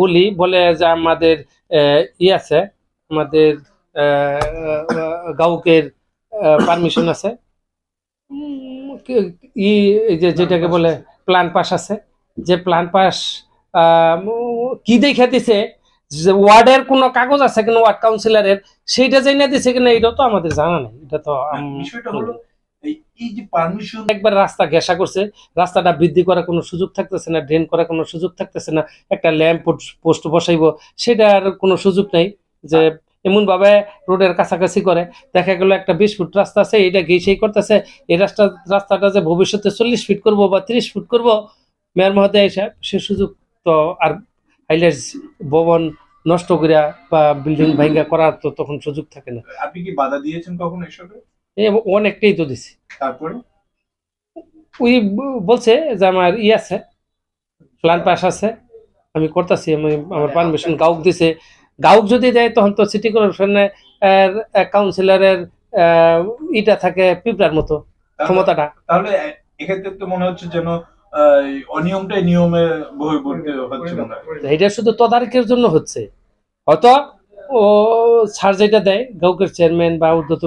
বলি বলে যে আমাদের ই আছে আমাদের গাউকের পারমিশন আছে। ই এই যে যেটাকে বলে প্ল্যান পাস আছে। যে প্ল্যান পাস কি দেখে দিছে? যে ওয়ার্ডের কোনো কাগজ আছে কিনা ওয়ার্ড কাউন্সিলরের সেইটা জেনে দিছে কিনা এটাও তো আমাদের জানা নেই। এটা তো বিষয়টা হলো এই এই যে পারমিশন একবার রাস্তা ঘেঁষা করছে রাস্তাটা বৃদ্ধি করার কোনো সুযোগ থাকতেছে না ড্রেন করার কোনো সুযোগ থাকতেছে না একটা ল্যাম্প পোস্ট বসাইবো সেটার কোনো সুযোগ নেই যে এমন ভাবে রোডের কাছাকাছি করে। দেখা গেল একটা বিশ ফুট রাস্তা আছে এটা ঘেঁষেই করতেছে এই রাস্তা রাস্তাটা যে ভবিষ্যতে চল্লিশ ফিট করব বা তিরিশ ফুট করব মেয়র মহোদয় এসে সে সুযোগ তো আর হাইলাইট ভবন নষ্ট করিয়া বা বিল্ডিং ভাঙ্গা করার তো তখন সুযোগ থাকে না। আপনি কি বাধা দিয়েছেন কখনো এসবে? অনেকটাই তো দিছি। তারপরে? ওই বলছে যে আমার ই আছে প্ল্যান পাস আছে আমি করতেছি আমি আমার পারমিশন গাউক দিছে। গাউক যদি দেয় তখন তো সিটি কর্পোরেশনের কাউন্সিলরের ইটা থাকে পিঁপড়ার মতো ক্ষমতাটা। তাহলে এক্ষেত্রে তো মনে হচ্ছে যেন অনিয়মটাই নিয়মে বহির্ভূত হচ্ছে এটা শুধু তদারকির জন্য হচ্ছে। হয়তো ও ছাড় যেটা দেয় গাউকের চেয়ারম্যান বা ঊর্ধ্বতন